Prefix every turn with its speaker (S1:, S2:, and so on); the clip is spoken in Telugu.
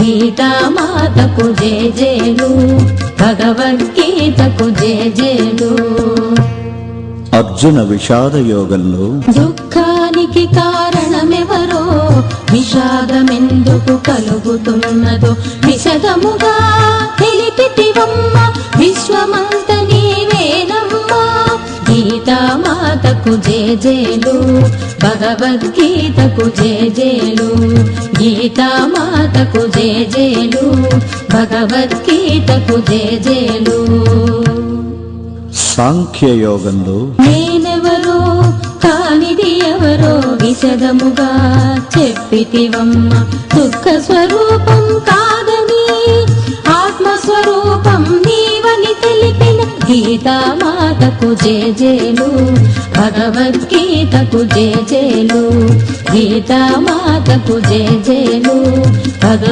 S1: గీతామాతకు జేజేలు భగవద్గీతకు జేజేలు
S2: అర్జున విషాద యోగంలో
S1: దుఃఖానికి కారణమెవరో? విషాదమెందుకు కలుగుతున్నదో? విశదముగా తెలిపితివమ్మ విశ్వమంత నీవేనమ్మా. గీతామాతకు జేజేలు భగవద్గీతకు జేజేలు గీతామాతకు జేజేలు భగవద్గీతకు జేజేలు.
S2: సాంఖ్య యోగంలో
S1: నేనెవరో కానిది ఎవరో విశదముగా చెప్పితివమ్మ దుఃఖ స్వరూపం గీతామాతకు జేజేలు భగవద్గీతకు జేజేలు గీతామాతకు జేజేలు భగ